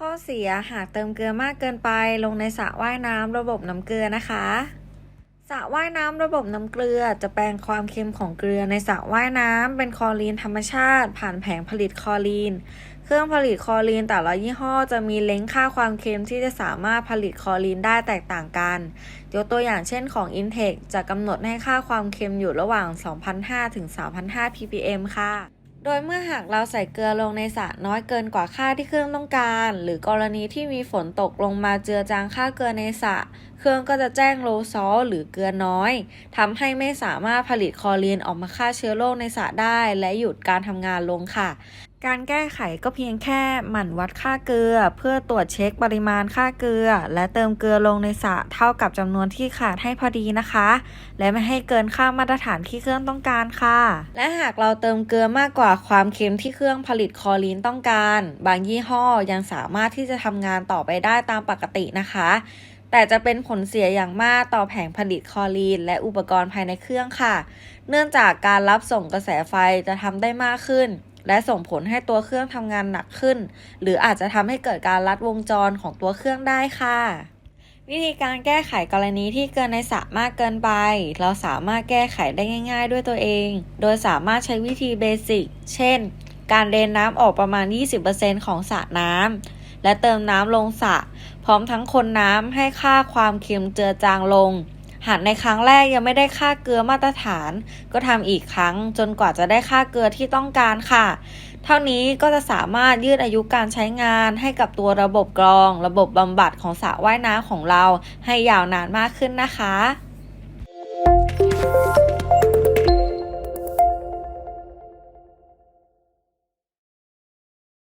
ข้อเสียหากเติมเกลือมากเกินไป ลงในสระว่ายน้ำระบบน้ำเกลือนะคะสระว่ายน้ำระบบน้ำเกลือจะแปลงความเค็มของเกลือในสระว่ายน้ำเป็นคลอรีนธรรมชาติ ผ่านแผงผลิตคลอรีน เครื่องผลิตคลอรีนแต่ละยี่ห้อจะมีเล้งค่าความเค็มที่จะสามารถผลิตคลอรีนได้แตกต่างกัน ยกตัวอย่างเช่นของ Intech จะกำหนดให้ค่าความเค็มอยู่ระหว่าง 2,500 ถึง 3,500 ppm ค่ะ โดยเมื่อหากเราใส่เกลือลงในสระน้อยเกินกว่าค่าที่เครื่องต้องการ หรือกรณีที่มีฝนตกลงมาเจือจางค่าเกลือในสระเครื่องก็จะแจ้งโลซอลหรือเกลือน้อยทำให้ไม่สามารถผลิตคลอรีนออกมาฆ่าเชื้อโรคในสระได้ และหยุดการทำงานลงค่ะ การแก้ไขก็เพียงแค่หมั่นวัดค่าเกลือ เพื่อตรวจเช็คปริมาณค่าเกลือ และเติมเกลือลงในสระเท่ากับจำนวนที่ขาดให้พอดีนะคะ และไม่ให้เกินค่ามาตรฐานที่เครื่องต้องการค่ะ และหากเราเติมเกลือมากกว่าความเค็มที่เครื่องผลิตคอรีนต้องการ บางยี่ห้อยังสามารถที่จะทำงานต่อไปได้ตามปกตินะคะ แต่จะเป็นผลเสียอย่างมากต่อแผงผลิตคอรีน และอุปกรณ์ภายในเครื่องค่ะ เนื่องจากการรับส่งกระแสไฟจะทำได้มากขึ้น และส่งผลให้ตัวเครื่องทำงานหนักขึ้น หรืออาจจะทำให้เกิดการลัดวงจรของตัวเครื่องได้ค่ะ วิธีการแก้ไขกรณีที่เกินในสระมากเกินไป เราสามารถแก้ไขได้ง่าย ๆ ด้วยตัวเอง โดยสามารถใช้วิธีเบสิก เช่น การเดนน้ำออกประมาณ 20%ของสระน้ำและเติมน้ำลงสระพร้อมทั้งคนน้ำให้ค่าความเค็มเจือจางลง หากในครั้งแรกยังไม่ได้ค่าเกลือมาตรฐาน ก็ทำอีกครั้งจนกว่าจะได้ค่าเกลือที่ต้องการค่ะ เท่านี้ก็จะสามารถยืดอายุการใช้งานให้กับตัวระบบกรอง ระบบบำบัดของสระว่ายน้ำของเราให้ยาวนานมากขึ้นนะคะ